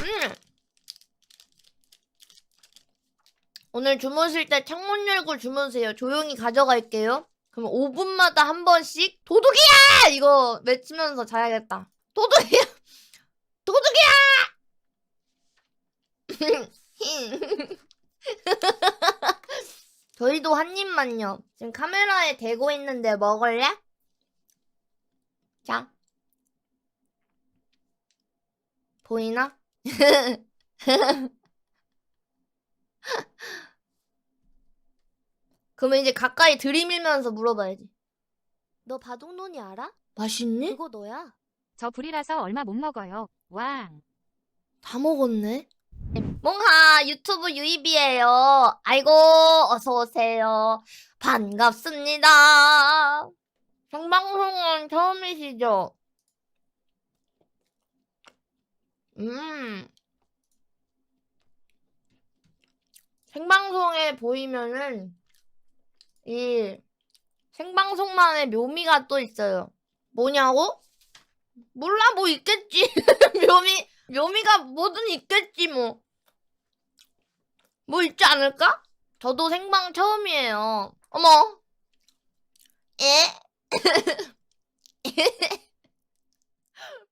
음. 오늘 주무실 때 창문 열고 주무세요. 조용히 가져갈게요. 그럼 5분마다 한 번씩 도둑이야! 이거 외치면서 자야겠다. 도둑이야! 도둑이야! 저희도 한 입만요. 지금 카메라에 대고 있는데 먹을래? 자. 보이나? 그러면 이제 가까이 들이밀면서 물어봐야지. 너 바둑논이 알아? 맛있니? 그거 너야. 저 불이라서 얼마 못 먹어요. 왕. 다 먹었네. 몽하 유튜브 유입이에요. 아이고 어서 오세요. 반갑습니다. 생방송은 처음이시죠? 음. 생방송에 보이면은 이 생방송만의 묘미가 또 있어요. 뭐냐고? 몰라 뭐 있겠지. 묘미 묘미가 뭐든 있겠지 뭐. 뭐 있지 않을까? 저도 생방 처음이에요. 어머. 에?